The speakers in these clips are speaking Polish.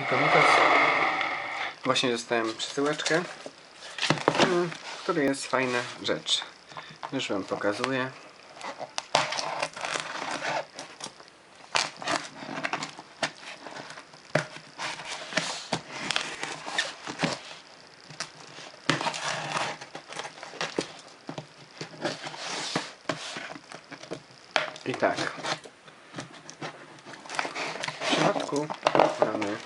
Hikomikos. Właśnie dostałem przesyłeczkę, mm, w której jest fajna rzecz. Już Wam pokazuję. I tak. W środku mamy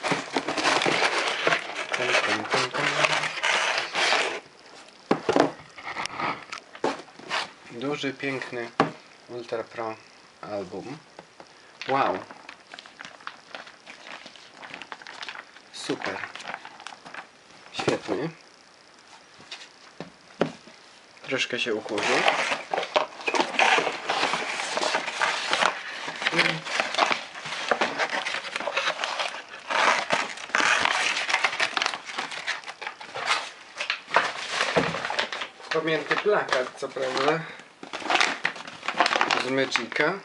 duży, piękny Ultra Pro album. Wow! Super. Świetny. Troszkę się ukurzył. Pamiętny plakat, co prawda. Z Magica.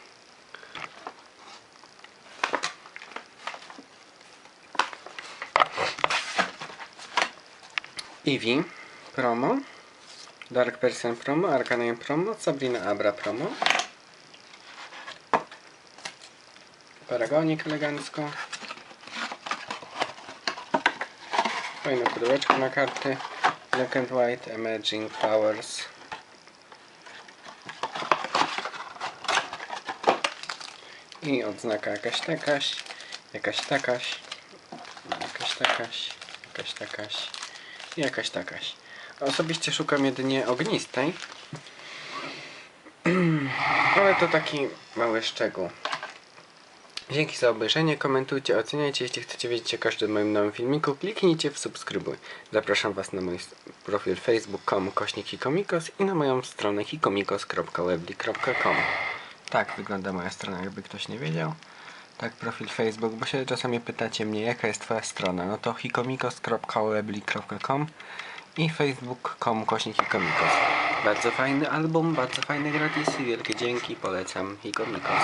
Eevee promo. Dark Person promo, Arcanine promo, Sabrina Abra promo. Paragonik elegancko. Fajne pudełeczko na karty. Black and White Emerging Powers. I odznaka jakaś takaś, jakaś takaś, jakaś takaś, jakaś takaś i jakaś takaś. Osobiście szukam jedynie ognistej, ale to taki mały szczegół. Dzięki za obejrzenie, komentujcie, oceniajcie. Jeśli chcecie wiedzieć o każdym moim nowym filmiku, kliknijcie w subskrybuj. Zapraszam Was na mój profil facebook.com kośnik i na moją stronę hikomikos.webly.com Tak wygląda moja strona, jakby ktoś nie wiedział. Tak, profil Facebook, bo się czasami pytacie mnie, jaka jest Twoja strona. No to hikomikos.webly.com i facebook.com kośnik hikomikos. Bardzo fajny album, bardzo fajne gratisy, wielkie dzięki, polecam hikomikos.